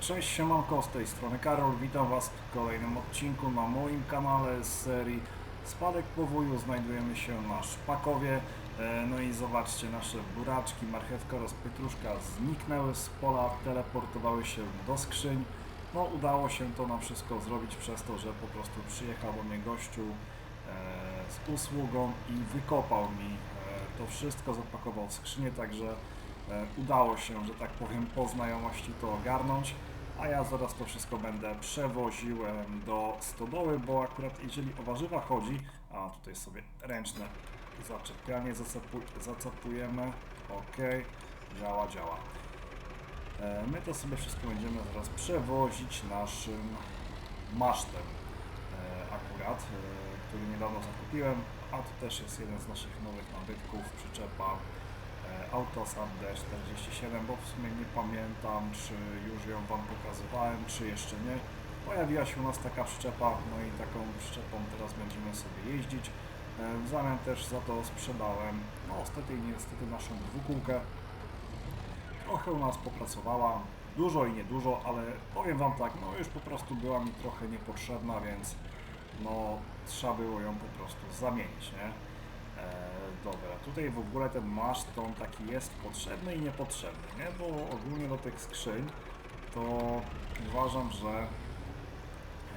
Cześć, siemanko, z tej strony Karol, witam Was w kolejnym odcinku na moim kanale z serii Spadek Powoju. Znajdujemy się na Szpakowie, E, no i zobaczcie, nasze buraczki, marchewka oraz pietruszka zniknęły z pola, teleportowały się do skrzyń. No udało się to na wszystko zrobić przez to, że po prostu przyjechał do mnie gościu e, z usługą i wykopał mi e, to wszystko, zapakował w skrzynię, także udało się, że tak powiem, po znajomości to ogarnąć, a ja zaraz to wszystko będę przewoził em, do stodoły, bo akurat jeżeli o warzywa chodzi, a tutaj sobie ręczne zaczepianie zacapu, zacapujemy, ok, działa, działa. E, My to sobie wszystko będziemy zaraz przewozić naszym masztem e, akurat, e, który niedawno zakupiłem, a to też jest jeden z naszych nowych nabytków, przyczepa e, Autosat D47, bo w sumie nie pamiętam, czy już ją Wam pokazywałem, czy jeszcze nie. Pojawiła się u nas taka przyczepa, no i taką przyczepą teraz będziemy sobie jeździć. E, W zamian też za to sprzedałem, no i niestety naszą dwukółkę. Trochę u nas popracowała, dużo i niedużo, ale powiem Wam tak, no już po prostu była mi trochę niepotrzebna, więc no trzeba było ją po prostu zamienić, nie? E, dobra, tutaj w ogóle ten maszt on taki jest potrzebny i niepotrzebny, nie? Bo ogólnie do tych skrzyń to uważam, że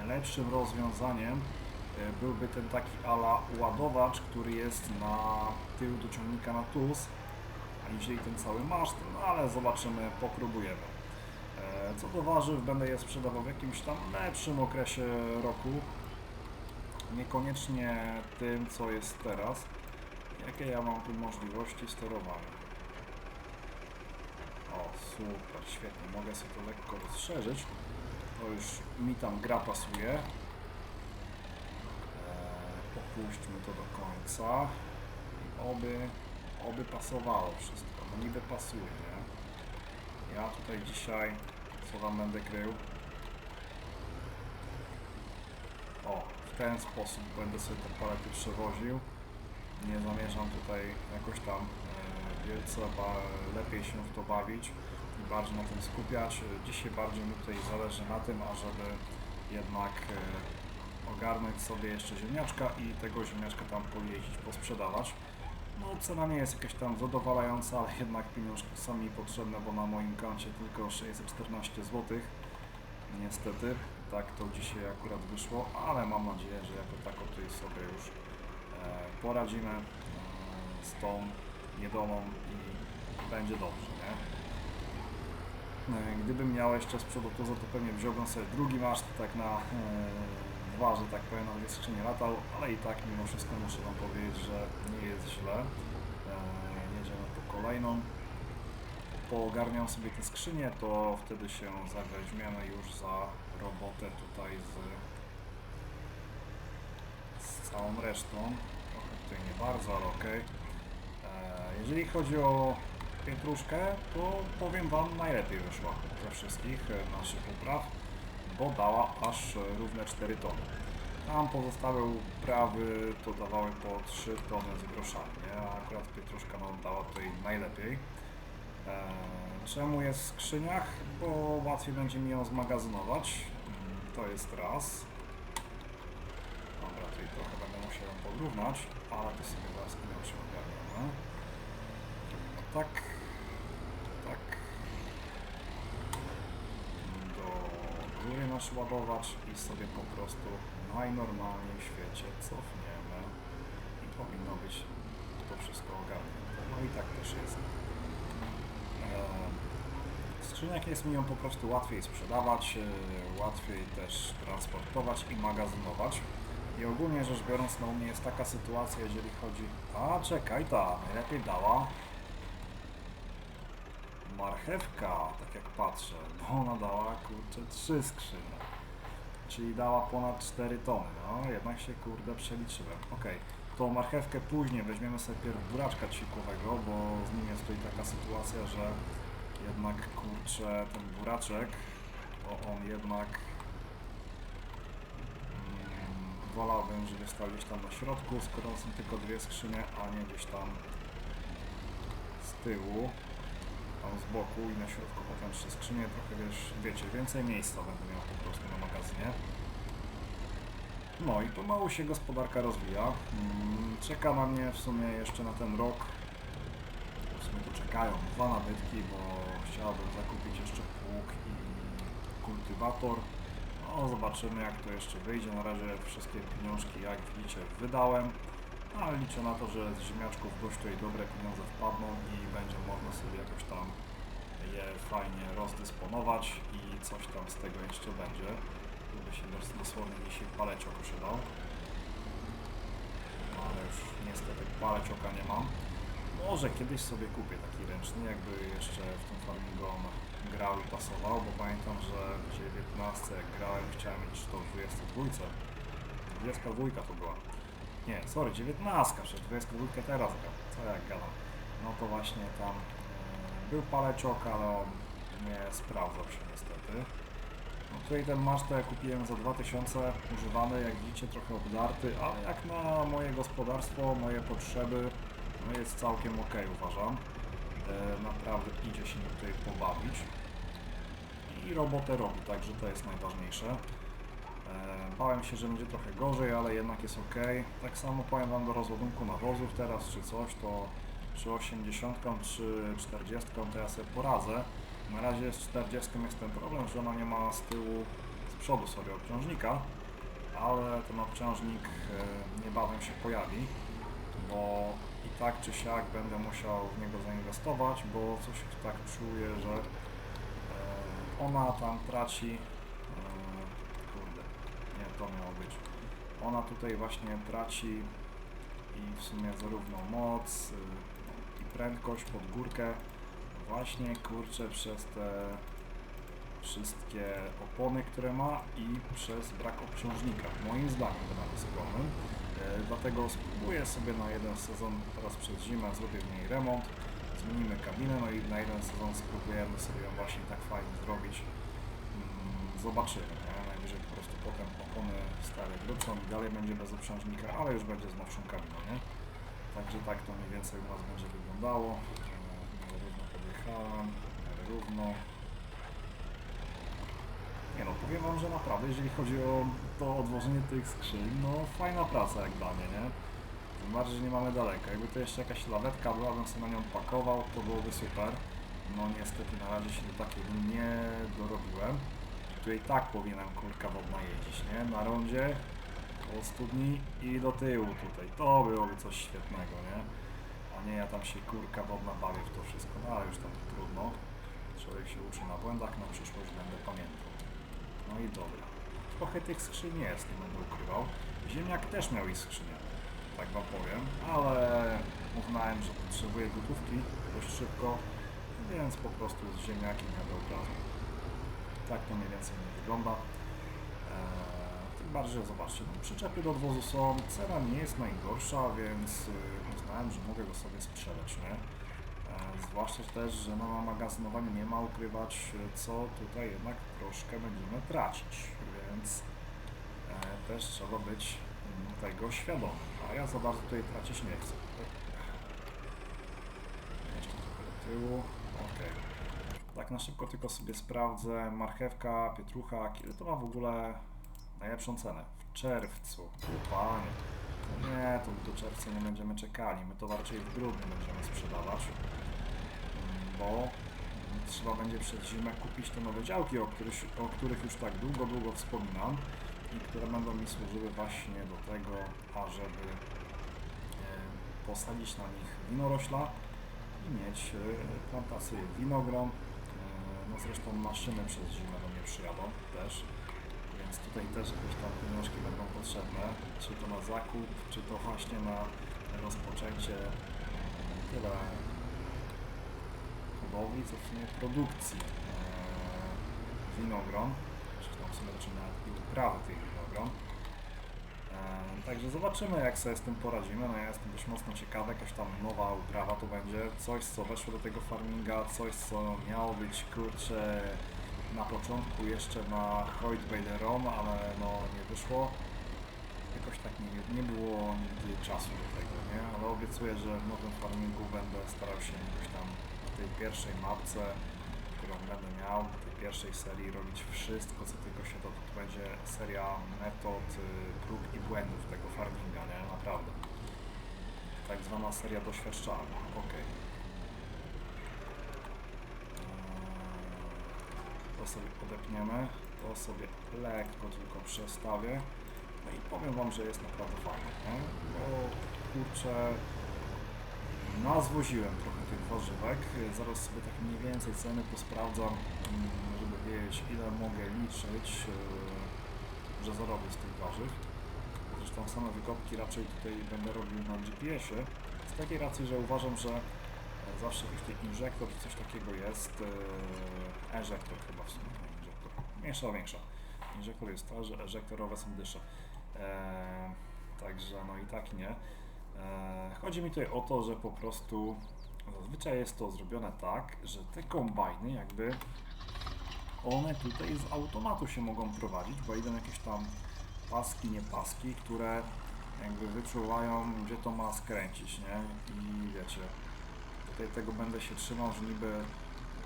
lepszym rozwiązaniem e, byłby ten taki ala ładowacz, który jest na tył do ciągnika na TUS, aniżeli ten cały maszt, no ale zobaczymy, popróbujemy. E, Co do warzyw, będę je sprzedawał w jakimś tam lepszym okresie roku, niekoniecznie tym, co jest teraz. Jakie ja mam tu możliwości sterowania? O, super, świetnie, mogę sobie to lekko rozszerzyć. To już mi tam gra pasuje. Eee, to do końca. I oby, oby pasowało wszystko. No niby pasuje, nie? Ja tutaj dzisiaj, co wam będę krył? O, w ten sposób będę sobie te palety przewoził. Nie zamierzam tutaj jakoś tam e, wielce lepiej się w to bawić i bardziej na tym skupiać. Dzisiaj bardziej mi tutaj zależy na tym, ażeby jednak e, ogarnąć sobie jeszcze ziemniaczka i tego ziemniaczka tam pojeździć, posprzedawać. No cena nie jest jakaś tam zadowalająca, ale jednak pieniążki są mi potrzebne, bo na moim koncie tylko 614 zł. Niestety, tak to dzisiaj akurat wyszło, ale mam nadzieję, że jako tako tutaj sobie już poradzimy e, z tą niedomą i będzie dobrze, nie? E, Gdybym miał jeszcze z przodu tuzo, to pewnie wziąłbym sobie drugi maszt, tak na e, dwa, że tak powiem, na dwie skrzynie latał, ale i tak mimo wszystko muszę Wam powiedzieć, że nie jest źle. Jedziemy po kolejną. Poogarniam sobie te skrzynie, to wtedy się zaweźmiemy już za robotę tutaj z, z całą resztą. Tutaj nie bardzo, ale. E, Jeżeli chodzi o pietruszkę, to powiem Wam najlepiej wyszła ze wszystkich e, naszych upraw, bo dała aż równe 4 tony. Tam pozostałe uprawy to dawały po 3 tony z groszami, a akurat pietruszka no, dała tutaj najlepiej. E, Czemu jest w skrzyniach? Bo łatwiej będzie mi ją zmagazynować. Mm, To jest raz. Dobra, tutaj trochę będę musiał ją podrównać, ale to sobie zaraz inaczej ogarniamy. Tak, tak. Do góry nasz ładowacz i sobie po prostu najnormalniej w świecie cofniemy. I powinno być to wszystko ogarnięte. No i tak też jest. W skrzyniach jest mi ją po prostu łatwiej sprzedawać, e, łatwiej też transportować i magazynować. I ogólnie rzecz biorąc, no u mnie jest taka sytuacja, jeżeli chodzi... A, czekaj, ta najlepiej dała marchewka, tak jak patrzę, bo ona dała, kurczę, trzy skrzynie. Czyli dała ponad 4 tony, no jednak się, kurde, przeliczyłem. Okej, tą marchewkę później weźmiemy sobie pierw buraczka cikowego, bo z nim jest tutaj taka sytuacja, że jednak, kurczę, ten buraczek, to on jednak wolałbym, żeby stał gdzieś tam na środku, skoro są tylko dwie skrzynie, a nie gdzieś tam z tyłu. tam z boku i na środku potem trzy skrzynie, trochę wiesz, wiecie, więcej miejsca będę miał po prostu na magazynie. No i pomału się gospodarka rozwija. Mm, Czeka na mnie w sumie jeszcze na ten rok. W sumie tu czekają dwa nabytki, bo chciałbym zakupić jeszcze pług i kultywator. No zobaczymy jak to jeszcze wyjdzie. Na razie wszystkie pieniążki jak widzicie wydałem. No, ale liczę na to, że z ziemniaczków dość tutaj dobre pieniądze wpadną i będzie można sobie jakoś tam je fajnie rozdysponować i coś tam z tego jeszcze będzie. Żeby się dos- dosłownie dzisiaj paleciok przydał. No ale już niestety palecioka nie mam. Może kiedyś sobie kupię taki ręczny, jakby jeszcze w tym farmingu grał i pasował, bo pamiętam, że w 19 jak grałem chciałem mieć to w 22. 22 to była. Nie, sorry, 19, przecież 22 teraz gram. Co jak gadam? No to właśnie tam e, był paleciok, ale on nie sprawdzał się niestety. No tutaj ten masztę kupiłem za 2000 używany, jak widzicie trochę obdarty, ale jak na moje gospodarstwo, moje potrzeby, no jest całkiem ok uważam. E, naprawdę idzie się tutaj pobawić. I robotę robi, także to jest najważniejsze. E, Bałem się, że będzie trochę gorzej, ale jednak jest ok. Tak samo powiem Wam do rozładunku nawozów teraz czy coś, to czy 80 czy 40 to ja sobie poradzę. Na razie z 40 jest ten problem, że ona nie ma z tyłu, z przodu sorry, obciążnika, ale ten obciążnik e, niebawem się pojawi, bo tak czy siak będę musiał w niego zainwestować, bo coś tak czuję, że e, ona tam traci e, kurde, nie to miało być. Ona tutaj właśnie traci i w sumie zarówno moc y, i prędkość pod górkę właśnie kurczę przez te wszystkie opony, które ma i przez brak obciążnika. Moim zdaniem będę skromnym. E, Dlatego spróbuję sobie na jeden sezon teraz przez zimę zrobię w niej remont, zmienimy kabinę, no i na jeden sezon spróbujemy sobie ją właśnie tak fajnie zrobić. Mm, Zobaczymy, nie? Najwyżej po prostu potem opony stare wrócą i dalej będzie bez obciążnika, ale już będzie z nowszą kabiną, nie? Także tak to mniej więcej u nas będzie wyglądało. E, równo podjechałem, równo. Nie no, powiem Wam, że naprawdę, jeżeli chodzi o to odłożenie tych skrzyń, no fajna praca jak dla mnie, nie? Tym bardziej, że nie mamy daleko. Jakby to jeszcze jakaś lawetka była, bym sobie na nią pakował, to byłoby super. No niestety na razie się do takiego nie dorobiłem. Tutaj tak powinienem kurka wodna jeździć, nie? Na rondzie, koło studni i do tyłu tutaj. To byłoby coś świetnego, nie? A nie ja tam się kurka wodna bawię w to wszystko, no ale już tam trudno. Człowiek się uczy na błędach, na przyszłość będę pamiętał. No i dobra. Trochę tych skrzyń jest, nie będę ukrywał. Ziemniak też miał i skrzynię, tak wam powiem, ale uznałem, że potrzebuję gotówki dość szybko, więc po prostu z ziemniakiem jadę od razu. Tak to mniej więcej nie wygląda. Eee, tym bardziej, że zobaczcie, no, przyczepy do odwozu są, cena nie jest najgorsza, więc yy, uznałem, że mogę go sobie sprzedać, nie? E, Zwłaszcza też, że na magazynowaniu nie ma ukrywać, co tutaj jednak troszkę będziemy tracić, więc e, też trzeba być mm, tego świadomy. A ja za bardzo tutaj tracić nie chcę. Jeszcze trochę do tyłu. Ok. Tak na szybko tylko sobie sprawdzę. Marchewka, pietrucha, kiedy to ma w ogóle najlepszą cenę? W czerwcu. Panie. Nie, to do czerwca nie będziemy czekali. My to raczej w grudniu będziemy sprzedawać. Bo trzeba będzie przed zimę kupić te nowe działki, o których, o których już tak długo, długo wspominam i które będą mi służyły właśnie do tego, ażeby e, posadzić na nich winorośla i mieć e, plantację winogron. E, No zresztą maszyny przez zimę do mnie przyjadą też, więc tutaj też jakieś tam pieniążki będą potrzebne, czy to na zakup, czy to właśnie na rozpoczęcie. Tyle hodowli, co w sumie produkcji e, winogron, czy tam w sumie i uprawy tych winogron. E, Także zobaczymy jak sobie z tym poradzimy. No ja jestem dość mocno ciekawy, jakaś tam nowa uprawa to będzie, coś co weszło do tego farminga, coś co miało być kurczę na początku jeszcze na Hoyt Baileron, ale no nie wyszło. Jakoś tak nie, nie było nigdy czasu do tego, nie? Ale obiecuję, że w nowym farmingu będę starał się jakoś tam w tej tej pierwszej mapce, którą będę miał, tej pierwszej serii robić wszystko, co tylko się. To będzie seria metod, y, prób i błędów tego farminga, nie? Naprawdę. Tak zwana seria doświadczalna. Okej. Eee, To sobie podepniemy, to sobie lekko tylko przestawię. No i powiem Wam, że jest naprawdę fajnie, nie? Bo kurczę, nazwoziłem trochę warzywek. Zaraz sobie tak mniej więcej ceny posprawdzam, mm, żeby wiedzieć ile mogę liczyć, yy, że zarobię z tych warzyw. Zresztą same wykopki raczej tutaj będę robił na GPS-ie. Z takiej racji, że uważam, że e, zawsze jakiś tutaj injektor czy coś takiego jest. Yy, ejektor chyba w sumie, nie injektor. Mniejsza, większa. Injektor jest to, że ejektorowe są dysze. Także no i tak nie. Chodzi mi tutaj o to, że po prostu zazwyczaj jest to zrobione tak, że te kombajny jakby one tutaj z automatu się mogą prowadzić, bo idą jakieś tam paski, nie paski, które jakby wyczuwają, gdzie to ma skręcić, nie? I wiecie, tutaj tego będę się trzymał, że niby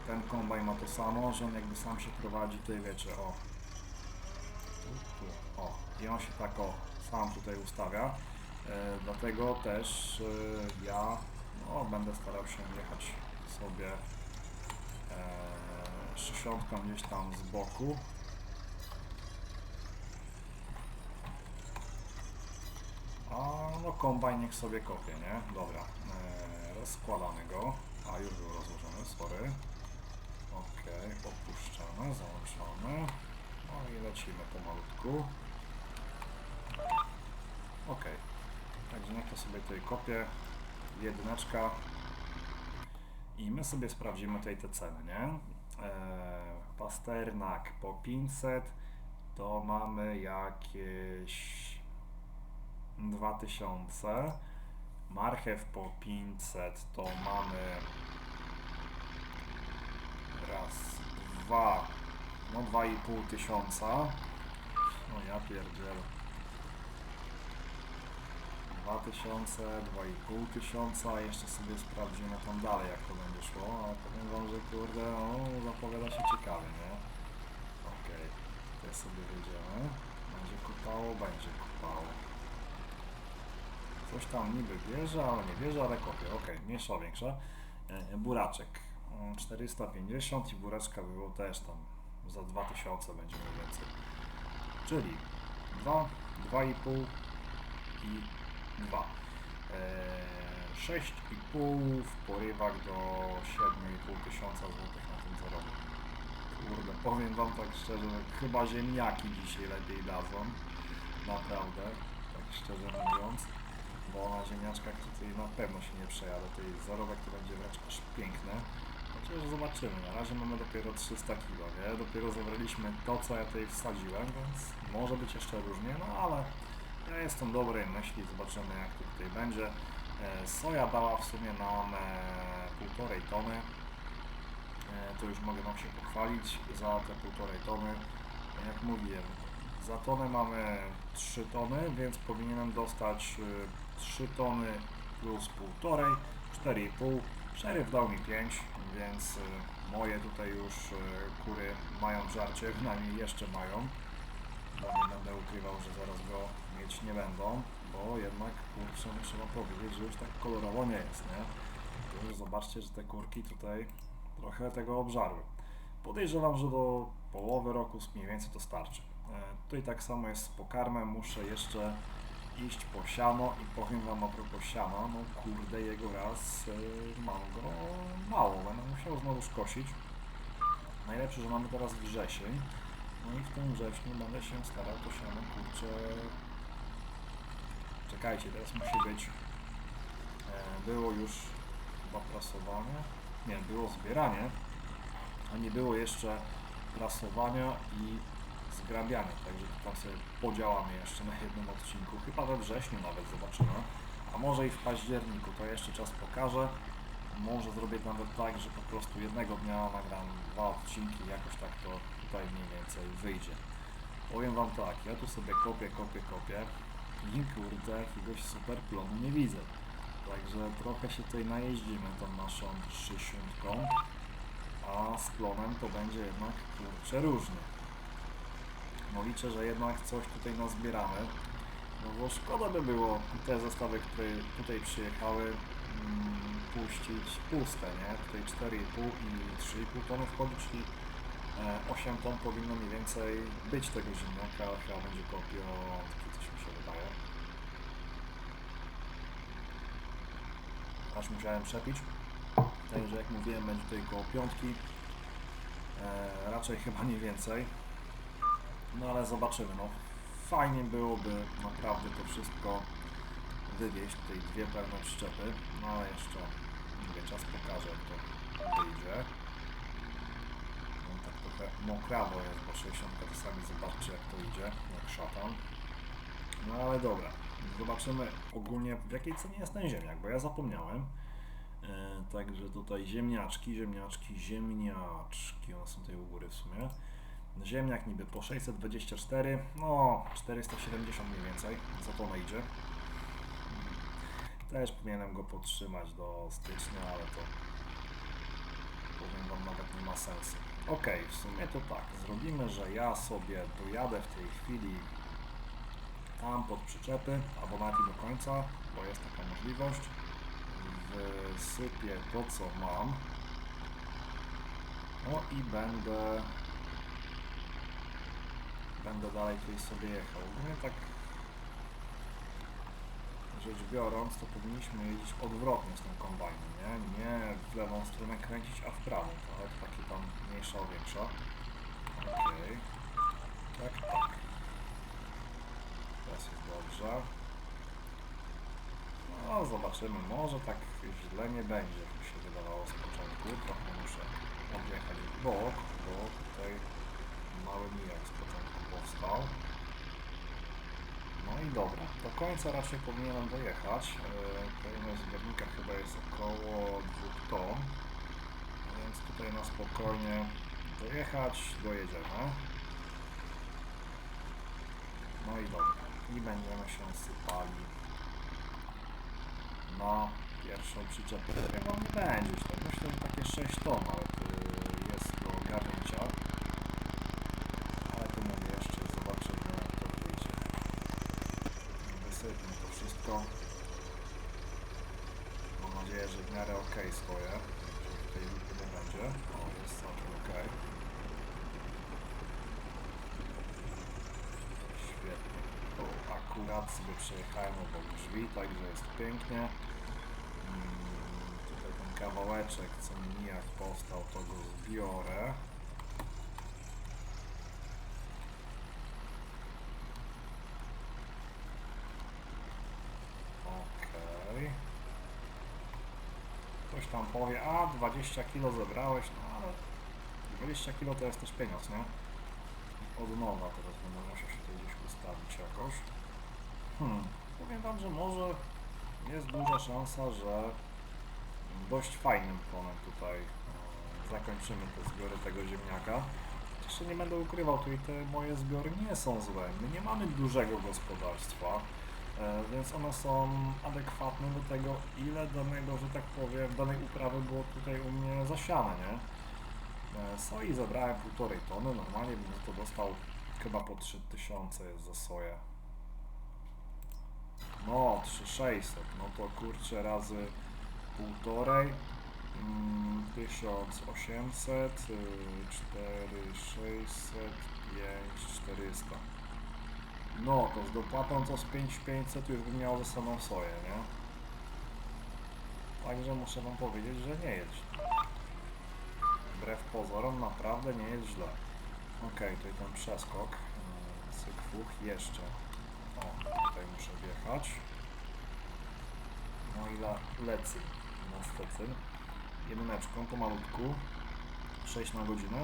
ten kombajn ma to samo, że on jakby sam się prowadzi, tutaj wiecie, o, tu, o, i on się tak o, sam tutaj ustawia, e, dlatego też e, ja no, będę starał się jechać sobie e, 60 gdzieś tam z boku. A no kombajn niech sobie kopie, nie? Dobra, e, rozkładamy go. A już był rozłożony, sorry. Okej, opuszczamy, załączamy. No i lecimy pomalutku. Okej. Także niech to sobie tutaj kopie. Jedyneczka. I my sobie sprawdzimy tutaj te ceny, nie? Eee, pasternak po 500 to mamy jakieś 2000. Marchew po 500 to mamy raz, dwa, no 2,5 tysiąca. No ja pierdzielę. 2000, 2,5 tysiąca, jeszcze sobie sprawdzimy tam dalej jak to będzie szło, ale powiem wam, że kurde, no, zapowiada się ciekawie, nie? Okej, tutaj sobie wyjdziemy, będzie kupało, będzie kupało. Coś tam niby bierze, ale nie bierze, ale kopie, okej, mniejsza, większa. E, buraczek, mm, 450 i buraczka było też tam za 2000 będzie mniej więcej. Czyli 2, 2,5 i 2. Eee, 6,5 w porywach do 7,5 tysiąca złotych na tym zarobię. Kurde, powiem Wam tak szczerze, że chyba ziemniaki dzisiaj lepiej dadzą. Naprawdę, tak szczerze mówiąc. Bo na ziemniaczkach tutaj na pewno się nie przejadę. Tutaj zarobek to będzie wręcz aż piękny. Chociaż zobaczymy. Na razie mamy dopiero 300 kg, nie? Dopiero zabraliśmy to, co ja tutaj wsadziłem, więc może być jeszcze różnie, no ale ja jestem dobrej myśli, zobaczymy jak to tutaj będzie. E, Soja dała w sumie nam e, półtorej tony. E, To już mogę Wam się pochwalić za te półtorej tony. Jak mówiłem, za tonę mamy 3 tony, więc powinienem dostać e, 3 tony plus półtorej, 4,5. Szeryf dał mi 5, więc moje tutaj już kury mają żarcie, przynajmniej jeszcze mają nie będę ukrywał, że zaraz go mieć nie będą, bo jednak kurczę muszę powiedzieć, że już tak kolorowo nie jest, nie? Już zobaczcie, że te kurki tutaj trochę tego obżarły. Podejrzewam, że do połowy roku mniej więcej to starczy. E, tutaj tak samo jest z pokarmem, muszę jeszcze iść po siano i powiem wam a propos siana, no kurde jego raz e, mam go mało, będę musiał znowu skosić. Najlepsze, że mamy teraz wrzesień, i w tym wrześniu będę się starał to siano kurczę. Czekajcie, teraz musi być. E, było już chyba prasowanie. Nie, było zbieranie, a nie było jeszcze prasowania i zgrabiania. Także tam sobie podziałamy jeszcze na jednym odcinku. Chyba we wrześniu nawet zobaczymy. A może i w październiku, to jeszcze czas pokaże. Może zrobię nawet tak, że po prostu jednego dnia nagram dwa odcinki, jakoś tak to tutaj mniej więcej wyjdzie. Powiem Wam tak, ja tu sobie kopię, kopię, kopię i kurde, jakiegoś super plonu nie widzę. Także trochę się tutaj najeździmy tą naszą 60, a z klonem to będzie jednak kurczę różnie. No liczę, że jednak coś tutaj nazbieramy. No bo szkoda by było te zestawy, które tutaj przyjechały mm, puścić puste, nie? Tutaj 4,5 i 3,5 tony wchodzi, czyli 8 ton powinno mniej więcej być tego ziemniaka, chyba będzie koło piątki, coś mi się wydaje. Aż musiałem przepić. Także jak mówiłem, będzie tutaj koło piątki. E, raczej chyba nie więcej. No ale zobaczymy. No, fajnie byłoby naprawdę to wszystko wywieźć. Tutaj dwie pełne przyczepy. No ale jeszcze mówię, czas pokaże jak to wyjdzie. Mokrawo jest, bo 60 to sami zobaczcie jak to idzie, jak szatan. No ale dobra, zobaczymy ogólnie w jakiej cenie jest ten ziemniak, bo ja zapomniałem. E, także tutaj ziemniaczki, ziemniaczki, ziemniaczki, one są tutaj u góry w sumie. Ziemniak niby po 624, no 470 mniej więcej, za to idzie. Też powinienem go podtrzymać do stycznia, ale to powiem Wam nawet nie ma sensu. Ok, w sumie to tak, zrobimy, że ja sobie dojadę w tej chwili tam pod przyczepy, albo do końca, bo jest taka możliwość. Wysypię to, co mam. No i będę będę dalej tutaj sobie jechał. Ogólnie tak rzecz biorąc, to powinniśmy jeździć odwrotnie z tym kombajnem, nie? Nie w lewą stronę kręcić, a w prawą, to takie tam mniejsza, większa. Okej. Tak, tak. Teraz jest dobrze. No, zobaczymy. Może tak źle nie będzie, jak mi się wydawało z początku. Trochę muszę odjechać w bok, bo tutaj mały mijak z początku powstał. No i dobra, do końca raczej powinienem dojechać. Pojemność zbiornika chyba jest około 2 ton, więc tutaj na spokojnie dojechać, dojedziemy. No i dobra, i będziemy się sypali na pierwszą przyczepę. Chyba nie będzie. Myślę, że takie 6 ton jest do ogarnięcia. Ale to mówię jeszcze, zobaczymy jak to wyjdzie. Wysypmy to wszystko. Mam nadzieję, że w miarę ok stoję, że tutaj lupy nie będzie. O, jest całkiem ok. Świetnie. O, akurat sobie przejechałem obok drzwi, także jest pięknie. Mm, Tutaj ten kawałeczek, co mi nijak powstał, to go zbiorę. Okej. Ktoś tam powie, a 20 kg zebrałeś, no ale 20 kg to jest też pieniądz, nie? Od nowa teraz będę musiał się tutaj gdzieś ustawić jakoś. Hmm, powiem Wam, że może jest duża szansa, że dość fajnym plonem tutaj e, zakończymy te zbiory tego ziemniaka. Jeszcze nie będę ukrywał, tutaj te moje zbiory nie są złe. My nie mamy dużego gospodarstwa, e, więc one są adekwatne do tego, ile danego, że tak powiem, danej uprawy było tutaj u mnie zasiane, nie? E, Soi zebrałem półtorej tony, normalnie bym to dostał chyba po 3000 jest za soję. No, 3600, no to kurczę razy półtorej, mm, 1800, y, 4600, 5400. No, to z dopłatą to z 5500 już bym miał ze samą soję, nie? Także muszę wam powiedzieć, że nie jest źle. Wbrew pozorom naprawdę nie jest źle. Okej, tutaj ten przeskok. yy, Sykwuch jeszcze. O, tutaj muszę wjechać. No i la, lecy na stecyn. Jedyneczką, pomalutku. 6 na godzinę.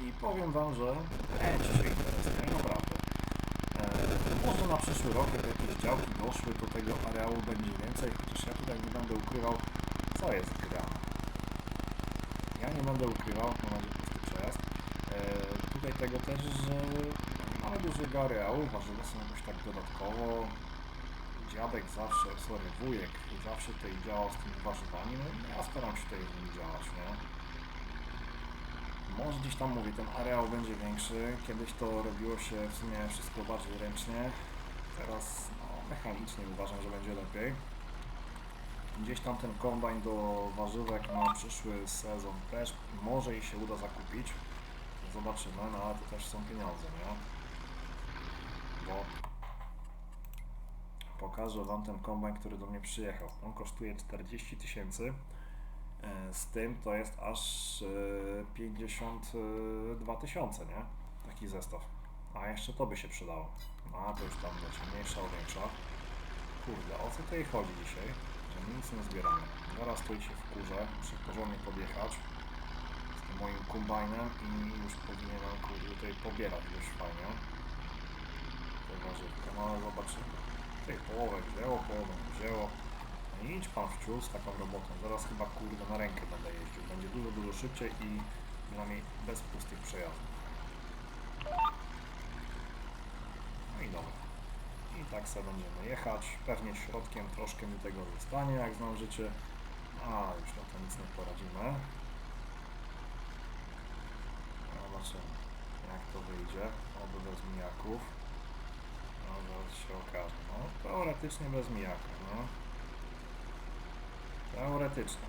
I powiem Wam, że kręci się interesuje, naprawdę. E, może na przyszły rok, jak jakieś działki doszły do tego areału będzie więcej, chociaż ja tutaj nie będę ukrywał, co jest grane. Ja nie będę ukrywał, mam nadzieję, pusty przejazd. E, tutaj tego też, że mamy dużego areału, warzywa są jakoś tak dodatkowo dziadek zawsze, sorry, wujek zawsze tutaj działał z tymi warzywami, no i ja staram się tutaj z nimi działać, nie? Może gdzieś tam mówię, ten areał będzie większy. Kiedyś to robiło się w sumie wszystko bardziej ręcznie. Teraz no, mechanicznie uważam, że będzie lepiej. Gdzieś tam ten kombajn do warzywek na przyszły sezon też może i się uda zakupić. Zobaczymy, no ale to też są pieniądze, nie? Bo pokażę Wam ten kombajn, który do mnie przyjechał. On kosztuje 40 tysięcy. E, Z tym to jest aż e, 52 tysiące, nie? Taki zestaw. A jeszcze to by się przydało. A to już tam będzie mniejsza, większa. Kurde, o co tutaj chodzi dzisiaj? Że nic nie zbieramy. Zaraz tu się wkurzę, muszę porządnie podjechać z tym moim kombajnem i już powinienem kurde tutaj pobierać dość fajnie. Zobaczymy. Tutaj połowę wzięło, połowę wzięło. No idź pan w ciul z taką robotą. Zaraz chyba kurde na rękę będę jeździł. Będzie dużo, dużo szybciej i przynajmniej bez pustych przejazdów. No i dobra. I tak sobie będziemy jechać. Pewnie środkiem troszkę mi tego zostanie, jak znam życie. A już na to nic nie poradzimy. Zobaczymy, jak to wyjdzie. Oby bez mijaków. Zaraz się okaże. No, teoretycznie bez mijaka, no. Teoretycznie.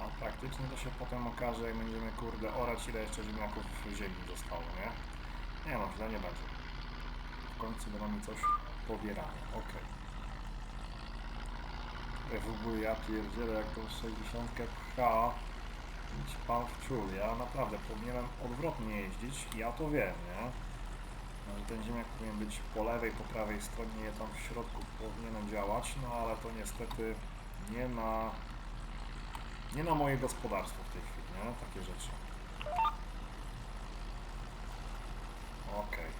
A praktycznie to się potem okaże, jak będziemy kurde orać, ile jeszcze ziemniaków w ziemi zostało, nie? Nie no, źle nie będzie. W końcu będą mi coś pobierane, okej. Okay. W ogóle ja pierdzielę jak tą 60 pcha. Idź pan w ciul, ja naprawdę powinienem odwrotnie jeździć, ja to wiem, nie? No, ten ziemniak powinien być po lewej, po prawej stronie, nie tam w środku powinienem działać, no ale to niestety nie na nie na moje gospodarstwo w tej chwili, nie? Takie rzeczy. Okej.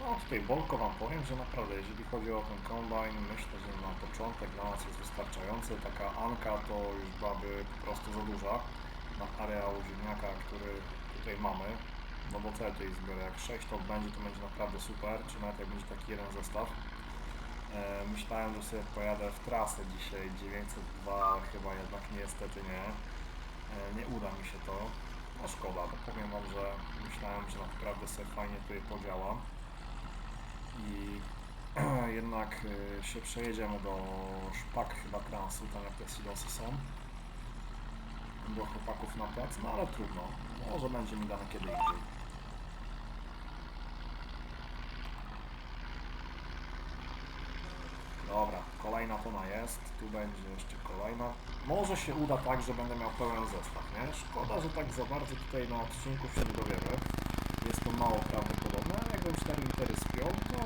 No tutaj Bolko Wam powiem, że naprawdę jeżeli chodzi o ten kombajn, myślę, że na początek dla nas jest wystarczający. Taka Anka to już byłaby po prostu za duża na areał ziemniaka, który tutaj mamy. No bo co ja tutaj zbiorę? Jak 6 to będzie, to będzie naprawdę super, czy nawet jak będzie taki jeden zestaw. E, myślałem, że sobie pojadę w trasę dzisiaj 902, ale chyba jednak niestety nie. E, nie uda mi się to. No szkoda, bo powiem Wam, że myślałem, że naprawdę sobie fajnie tutaj podziała. I jednak e, się przejedziemy do szpak chyba transu, tam jak te silosy są. Do chłopaków na plac, no ale trudno. Może będzie mi dane kiedy indziej. Dobra, kolejna tona jest, tu będzie jeszcze kolejna. Może się uda tak, że będę miał pełen zestaw, nie? Szkoda, że tak za bardzo tutaj na odcinku się nie dowiemy. Jest to mało prawdopodobne, ale jakbym 4 litery spiął, to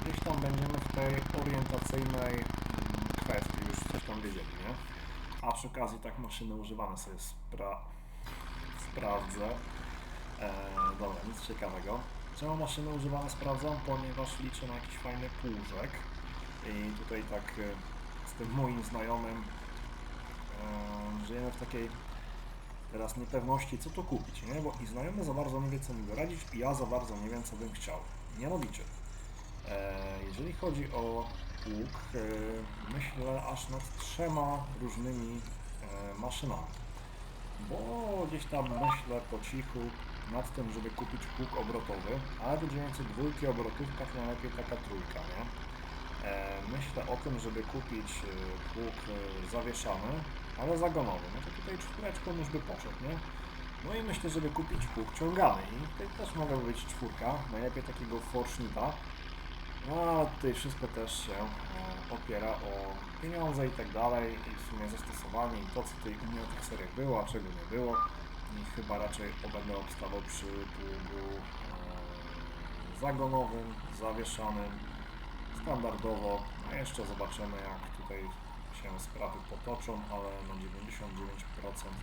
gdzieś tam będziemy w tej orientacyjnej mm, kwestii już coś tam wiedzieli, nie? A przy okazji tak maszyny używane sobie spra sprawdzę. Eee, dobra, nic ciekawego. Czemu maszyny używane sprawdzam? Ponieważ liczę na jakiś fajny półżek. I tutaj tak e, z tym moim znajomym e, żyjemy w takiej teraz niepewności, co tu kupić, nie? Bo i znajomy za bardzo nie wie, co mi doradzić, i ja za bardzo nie wiem, co bym chciał. Mianowicie, e, jeżeli chodzi o łuk, myślę aż nad trzema różnymi maszynami. Bo gdzieś tam myślę po cichu nad tym, żeby kupić łuk obrotowy, ale do 902 obrotówka to najlepiej taka trójka, nie? E, myślę o tym, żeby kupić e, pług e, zawieszany, ale zagonowy. No to tutaj czwóreczką już by poszedł, nie? No i myślę, żeby kupić pług ciągany i tutaj też mogła być czwórka, najlepiej takiego forsznika. No ale tutaj wszystko też się opiera o pieniądze i tak dalej i w sumie zastosowanie i to co tutaj u mnie na tych seriach było, a czego nie było. I chyba raczej będę obstawał przy pługu zagonowym, zawieszanym, standardowo. No jeszcze zobaczymy jak tutaj się sprawy potoczą, ale na 99%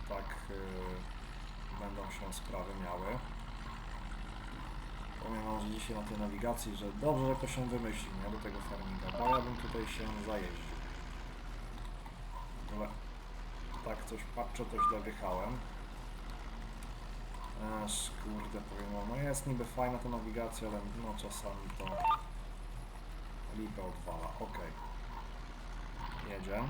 tak y, będą się sprawy miały. Powiem Wam, że dzisiaj na tej nawigacji, że dobrze, to się wymyśli, nie, do tego farminga, bo ja bym tutaj się zajeździł. Ale tak coś patrzę, to źle. Aż kurde, powiem Wam, no jest niby fajna ta nawigacja, ale no czasami to klipę odwala, ok. Jedzie.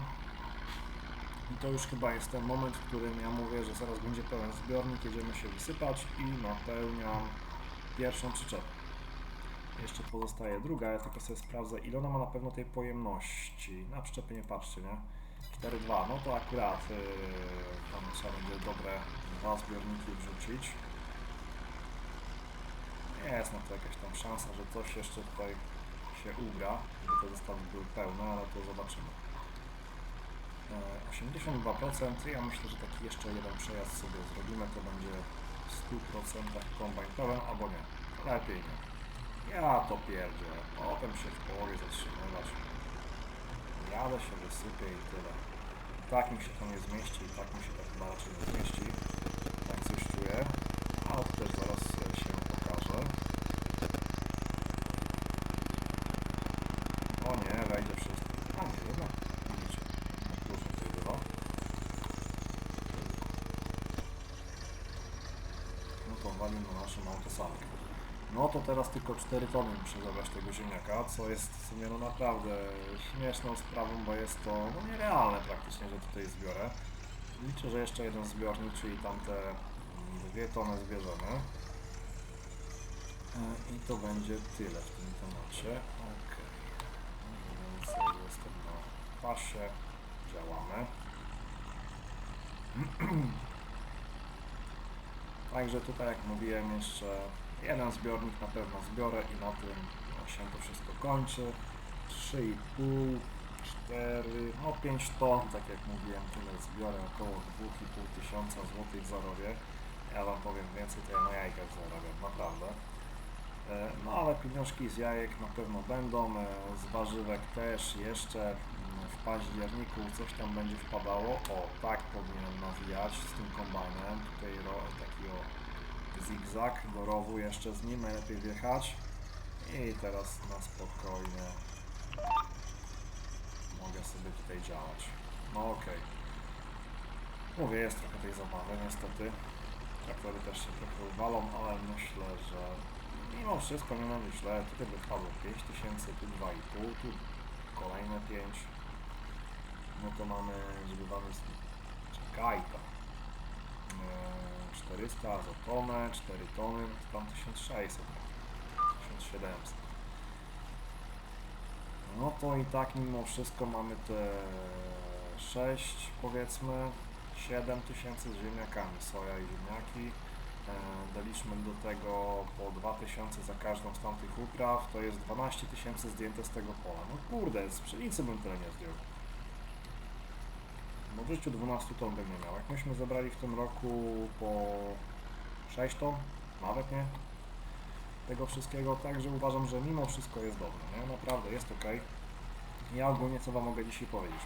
I to już chyba jest ten moment, w którym ja mówię, że zaraz będzie pełen zbiornik, jedziemy się wysypać i napełniam pierwszą przyczepę. Jeszcze pozostaje druga, ja tylko sobie sprawdzę, ile ona ma na pewno tej pojemności. Na przyczepy nie patrzcie, nie? 4,2, no to akurat yy, tam trzeba będzie dobre dwa zbiorniki wrzucić. Jest na to jakaś tam szansa, że coś jeszcze tutaj się ugra, żeby te zestawy były pełne, ale to zobaczymy. E, 82%, ja myślę, że taki jeszcze jeden przejazd sobie zrobimy, to będzie w 100% kombajn pełen, albo nie. Lepiej nie. Ja to pierdzie, potem się w połowie zatrzymywać. Jadę się wysypię i tyle. Tak mi się to nie zmieści tak mi się chyba raczej nie zmieści. Tak coś czuję. A to też zaraz e, się pokaże. O nie, wejdzie wszystko. A nie, jednak. Widzicie. Różnie tutaj bywa. Walimy na naszym autosamie. No to teraz tylko 4 tony muszę zabrać tego ziemniaka, co jest w sumie no naprawdę śmieszną sprawą, bo jest to no nierealne praktycznie, że tutaj zbiorę. Liczę, że jeszcze jeden zbiornik, czyli tamte mm, dwie tony zbierzemy. E, I to będzie tyle w tym temacie. Ok. Więc jestem na pasie. Działamy. Także tutaj, jak mówiłem, jeszcze jeden zbiornik na pewno zbiorę i na tym się to wszystko kończy. 3,5, 4, no 5 ton, tak jak mówiłem, tyle zbiorę, około 2,5 tysiąca złotych zarobię. Ja Wam powiem więcej, to ja na jajkach zarabiam, naprawdę. E, No ale pieniążki z jajek na pewno będą, e, z warzywek też jeszcze w październiku coś tam będzie wpadało. O, tak powinienem nawijać z tym kombajnem. Tutaj ro, taki o zigzag do rowu jeszcze z nim, najlepiej wjechać. I teraz na spokojnie mogę sobie tutaj działać. No okej. Mówię, jest trochę tej zabawy niestety. Traktory też się trochę uwalą, ale myślę, że mimo wszystko nie mamy źle. Tutaj by wpadło 5000, tu 2,5, tu kolejne 5. No to mamy, wam jest... Czekaj. Eee, 400 za tonę, 4 tony, to tam 1600, 1700. No to i tak mimo wszystko mamy te 6 powiedzmy 7 tysięcy z ziemniakami, soja i ziemniaki. E, Daliśmy do tego po 2000 za każdą z tamtych upraw, to jest 12 tysięcy zdjęte z tego pola. No kurde, z pszenicy bym tyle nie zdjął. No w życiu 12 ton bym nie miał. Jak myśmy zebrali w tym roku po 6 ton, nawet nie, tego wszystkiego, także uważam, że mimo wszystko jest dobre, nie? Naprawdę jest ok. Ja ogólnie co Wam mogę dzisiaj powiedzieć.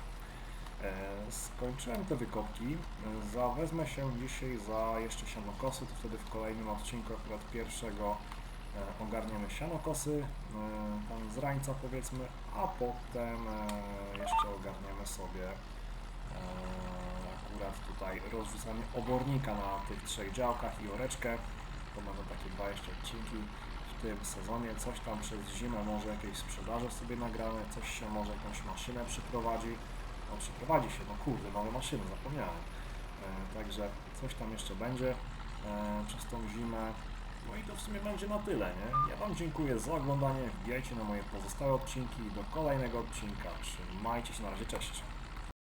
E, skończyłem te wykopki, e, za, wezmę się dzisiaj za jeszcze sianokosy, to wtedy w kolejnym odcinku akurat pierwszego e, ogarniemy sianokosy, tam z rańca powiedzmy, a potem jeszcze ogarniemy sobie akurat tutaj rozrzucanie obornika na tych trzech działkach i oreczkę. To będą takie dwa jeszcze odcinki w tym sezonie. Coś tam przez zimę może jakieś sprzedaże sobie nagramy, coś się może jakąś maszynę przyprowadzi. No przyprowadzi się, no kurde, nowe maszyny, zapomniałem. E, także coś tam jeszcze będzie e, przez tą zimę. No i to w sumie będzie na tyle, nie? Ja Wam dziękuję za oglądanie, wbijajcie na moje pozostałe odcinki do kolejnego odcinka. Trzymajcie się, na razie, cześć!